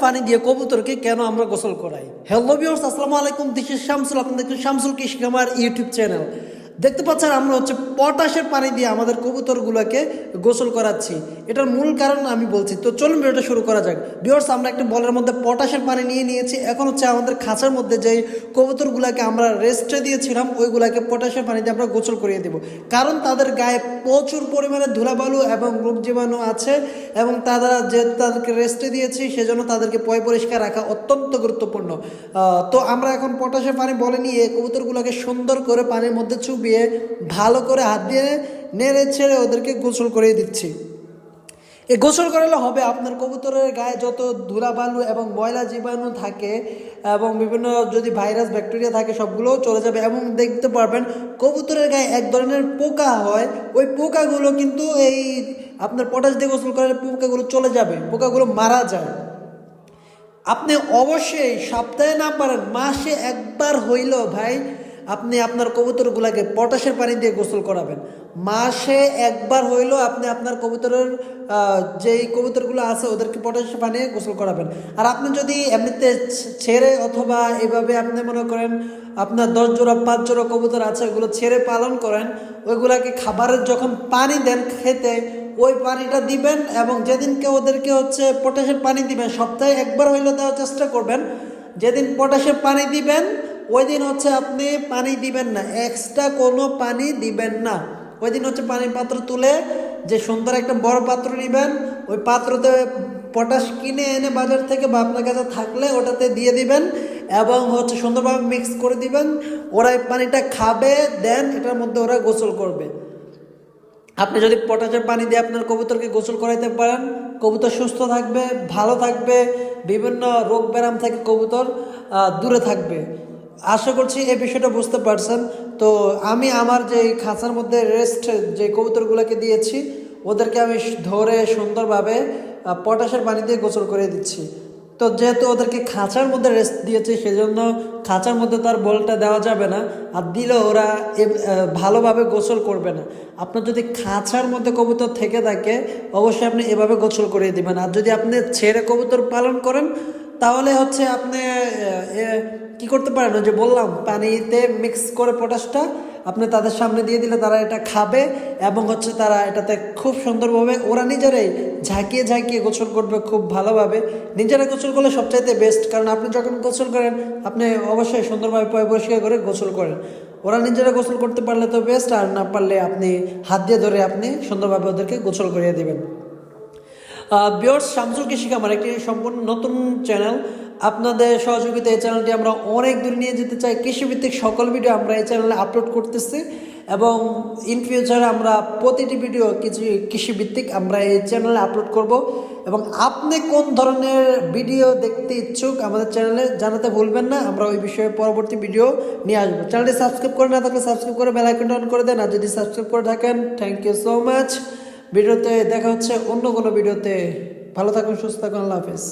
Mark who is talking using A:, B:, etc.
A: পানি দিয়ে কবুতরকে কেন আমরা গোসল করাই? হ্যালো বিহর্স আসসালামু আলাইকুম। This is Shamsul. আপনাদের শামসুল আমার ইউটিউব চ্যানেল। দেখতে পাচ্ছেন, আমরা হচ্ছে পটাশের পানি দিয়ে আমাদের কবুতরগুলোকে গোসল করাচ্ছি। এটার মূল কারণ আমি বলছি। তো চলুন ভিডিওটা শুরু করা যাক। বিয়র্স আমরা একটা বলের মধ্যে পটাশের পানি নিয়ে নিয়েছি। এখন হচ্ছে আমাদের খাঁচার মধ্যে যেই কবুতরগুলোকে আমরা রেস্টে দিয়েছিলাম, ওইগুলোকে পটাশের পানি দিয়ে আমরা গোসল করিয়ে দেবো। কারণ তাদের গায়ে প্রচুর পরিমাণে ধুলাবালু এবং রোগ জীবাণু আছে এবং তারা যে তাদেরকে রেস্টে দিয়েছি, সেজন্য তাদেরকে পয় পরিষ্কার রাখা অত্যন্ত গুরুত্বপূর্ণ। তো আমরা এখন পটাশের পানি বলে নিয়ে কবুতরগুলোকে সুন্দর করে পানির মধ্যে চুবিয়ে ভালো করে হাত দিয়ে নেড়ে ছেড়ে ওদেরকে গোসল করিয়ে দিচ্ছি। এই গোসল করালে হবে আপনার কবুতরের গায়ে যত ধুলাবালু এবং ময়লা জীবাণু থাকে এবং বিভিন্ন যদি ভাইরাস, ব্যাকটেরিয়া থাকে, সবগুলোও চলে যাবে এবং দেখতে পারবেন কবুতরের গায়ে এক ধরনের পোকা হয়। ওই পোকাগুলো কিন্তু এই আপনার পটাশ দিয়ে গোসল করালে পোকাগুলো চলে যাবে, পোকাগুলো মারা যায়। আপনি অবশ্যই সপ্তাহে না পারেন, মাসে একবার হইল ভাই আপনি আপনার কবুতরগুলোকে পটাশের পানি দিয়ে গোসল করাবেন। মাসে একবার হইলেও আপনি আপনার কবুতরের যেই কবুতরগুলো আছে ওদেরকে পটাশের পানি গোসল করাবেন। আর আপনি যদি এমনিতে ছেড়ে অথবা এভাবে আপনি মনে করেন আপনার দশ জোড়া পাঁচ জোড়া কবুতর আছে, ওগুলো ছেড়ে পালন করেন, ওইগুলাকে খাবারের যখন পানি দেন খেতে, ওই পানিটা দিবেন এবং যেদিনকে ওদেরকে হচ্ছে পটাশের পানি দিবেন, সপ্তাহে একবার হইলে দেওয়ার চেষ্টা করবেন। যেদিন পটাশের পানি দিবেন ওই দিন হচ্ছে আপনি পানি দিবেন না এক্সট্রা কোনো পানি দিবেন না। ওই দিন হচ্ছে পানির পাত্র তুলে যে সুন্দর একটা বড় পাত্র নেবেন, ওই পাত্রতে পটাশ কিনে এনে বাজার থেকে বা আপনার কাছে থাকলে ওটাতে দিয়ে দিবেন এবং হচ্ছে সুন্দরভাবে মিক্স করে দিবেন। ওরা পানিটা খাবে, দেন এটার মধ্যে ওরা গোসল করবে। আপনি যদি পটাশের পানি দিয়ে আপনার কবুতরকে গোসল করাইতে পারেন, কবুতর সুস্থ থাকবে, ভালো থাকবে, বিভিন্ন রোগ ব্যায়াম থেকে কবুতর দূরে থাকবে। আশা করছি এই বিষয়টা বুঝতে পারছেন। তো আমি আমার যে খাঁচার মধ্যে রেস্ট যে কবুতরগুলোকে দিয়েছি, ওদেরকে আমি ধরে সুন্দরভাবে পটাশের পানি দিয়ে গোসল করে দিচ্ছি। তো যেহেতু ওদেরকে খাঁচার মধ্যে রেস্ট দিয়েছে, সেজন্য খাঁচার মধ্যে তার বলটা দেওয়া যাবে না। আর দিলে ওরা ভালোভাবে গোসল করবে না। আপনার যদি খাঁচার মধ্যে কবুতর থেকে থাকে, অবশ্যই আপনি এভাবে গোসল করিয়ে দিবেন। আর যদি আপনি ছেড়ে কবুতর পালন করেন তাহলে হচ্ছে আপনি কি করতে পারেন? যে বললাম, পানিতে মিক্স করে পটাশটা আপনি তাদের সামনে দিয়ে দিলে তারা এটা খাবে এবং হচ্ছে তারা এটাতে খুব সুন্দরভাবে ওরা নিজেরাই ঝাঁকিয়ে ঝাঁকিয়ে গোসল করবে খুব ভালোভাবে। নিজেরা গোসল করলে সবচাইতে বেস্ট কারণ আপনি যখন গোসল করেন, আপনি অবশ্যই সুন্দরভাবে পয় পরিষ্কার করে গোসল করেন। ওরা নিজেরা গোসল করতে পারলে তো বেস্ট আর না পারলে আপনি হাত দিয়ে ধরে আপনি সুন্দরভাবে ওদেরকে গোসল করিয়ে দিবেন। বিয়র্স শামসুল কৃষি আমার একটি সম্পূর্ণ নতুন চ্যানেল আপনাদের সহযোগিতা এই চ্যানেলটি আমরা অনেক দূর নিয়ে যেতে চাই। কৃষিভিত্তিক সকল ভিডিও আমরা এই চ্যানেলে আপলোড করতেছি এবং ইন ফিউচারে আমরা প্রতিটি ভিডিও কিছু কৃষিভিত্তিক আমরা এই চ্যানেলে আপলোড করব। এবং আপনি কোন ধরনের ভিডিও দেখতে ইচ্ছুক আমাদের চ্যানেলে জানাতে ভুলবেন না। আমরা ওই বিষয়ে পরবর্তী ভিডিও নিয়ে আসব। চ্যানেলটি সাবস্ক্রাইব করে না থাকলে সাবস্ক্রাইব করে বেল আইকনটা অন করে দেন। আর যদি সাবস্ক্রাইব করে থাকেন থ্যাংক ইউ সো মাচ ভিডিওতে দেখা হচ্ছে অন্য কোনো ভিডিওতে। ভালো থাকুন সুস্থ থাকুন আল্লাহ হাফেজ।